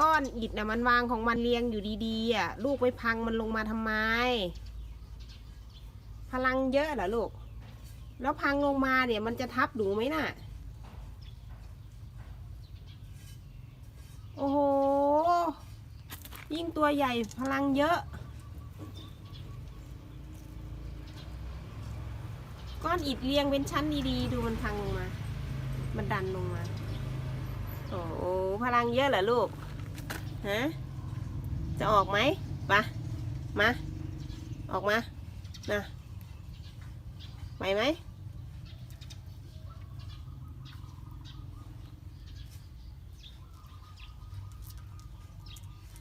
ก้อนอิฐน่ะมันวางของมันเรียงอยู่ดีๆอะลูกไปพังมันลงมาทำไม พลังเยอะเหรอลูก แล้วพังลงมาเนี่ยมันจะทับหนูไหมน่ะ โอ้โห ยิ่งตัวใหญ่พลังเยอะ ก้อนอิฐเรียงเป็นชั้นดีๆ ดูมันพังลงมา มันดันลงมา โอ้โหพลังเยอะเหรอลูก ฮะ จะออกไหมปะมา ออกมา นะไปไหม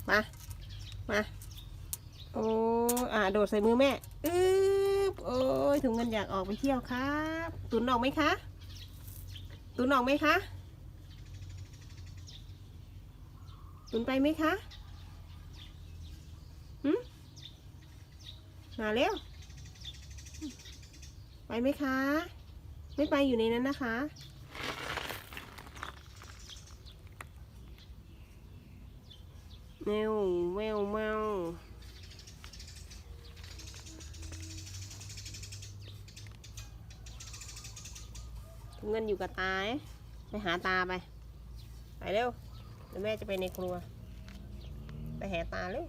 มา มา โอ้อ่า โดดใส่มือแม่อึ๊บโอ้ยถุงเงินอยากออกไปเที่ยวครับ ตุนออกไหมคะ ตุนออกไหมคะ ตุนไปไหมคะหืมมาเร็ว ไปไหมคะ ไม่ไปอยู่ในนั้นนะคะแมวแมวแมวถุงเงินอยู่กับตาเอ๊ะไปหาตาไป ไปเร็ว เดี๋ยวแม่จะไปในครัว ไปแห่ตาเร็ว